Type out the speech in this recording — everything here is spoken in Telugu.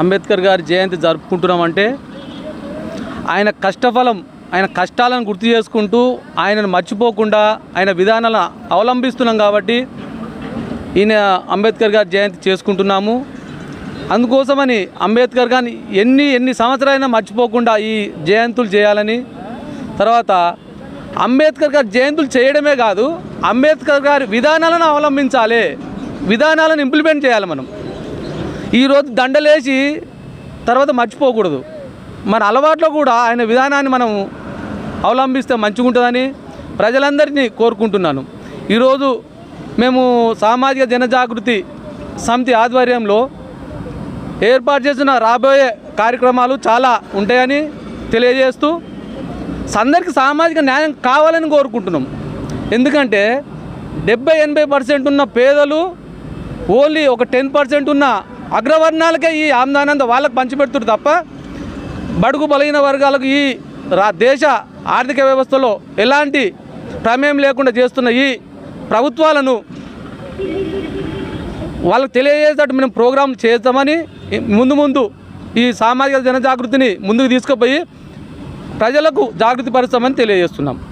అంబేద్కర్ గారి జయంతి జరుపుకుంటున్నామంటే ఆయన కష్టఫలం ఆయన కష్టాలను గుర్తు చేసుకుంటూ ఆయనను మర్చిపోకుండా ఆయన విధానాలను అవలంబిస్తున్నాం కాబట్టి ఈయన అంబేద్కర్ గారి జయంతి చేసుకుంటున్నాము. అందుకోసమని అంబేద్కర్ గారిని ఎన్ని ఎన్ని సంవత్సరాలైనా మర్చిపోకుండా ఈ జయంతులు చేయాలని తర్వాత అంబేద్కర్ గారి జయంతులు చేయడమే కాదు అంబేద్కర్ గారి విధానాలను అవలంబించాలి విధానాలను ఇంప్లిమెంట్ చేయాలి మనం. ఈరోజు దండలేసి తర్వాత మర్చిపోకూడదు. మన అలవాట్లో కూడా ఆయన విధానాన్ని మనం అవలంబిస్తే మంచిగా ఉంటుందని ప్రజలందరినీ కోరుకుంటున్నాను. ఈరోజు మేము సామాజిక జనజాగృతి సమితి ఆధ్వర్యంలో ఏర్పాటు చేసిన రాబోయే కార్యక్రమాలు చాలా ఉంటాయని తెలియజేస్తూ అందరికీ సామాజిక న్యాయం కావాలని కోరుకుంటున్నాం. ఎందుకంటే డెబ్బై ఎనభై పర్సెంట్ ఉన్న పేదలు ఓన్లీ ఒక టెన్ పర్సెంట్ ఉన్న అగ్రవర్ణాలకే ఈ ఆమ్దానంద వాళ్ళకి పంచిపెడుతుడు తప్ప బడుగు బలహీన వర్గాలకు ఈ రా దేశ ఆర్థిక వ్యవస్థలో ఎలాంటి ప్రమేయం లేకుండా చేస్తున్న ఈ ప్రభుత్వాలను వాళ్ళకి తెలియజేసేటట్టు మేము ప్రోగ్రాం చేద్దామని ముందు ముందు ఈ సామాజిక జనజాగృతిని ముందుకు తీసుకుపోయి ప్రజలకు జాగృతి పరుస్తామని తెలియజేస్తున్నాం.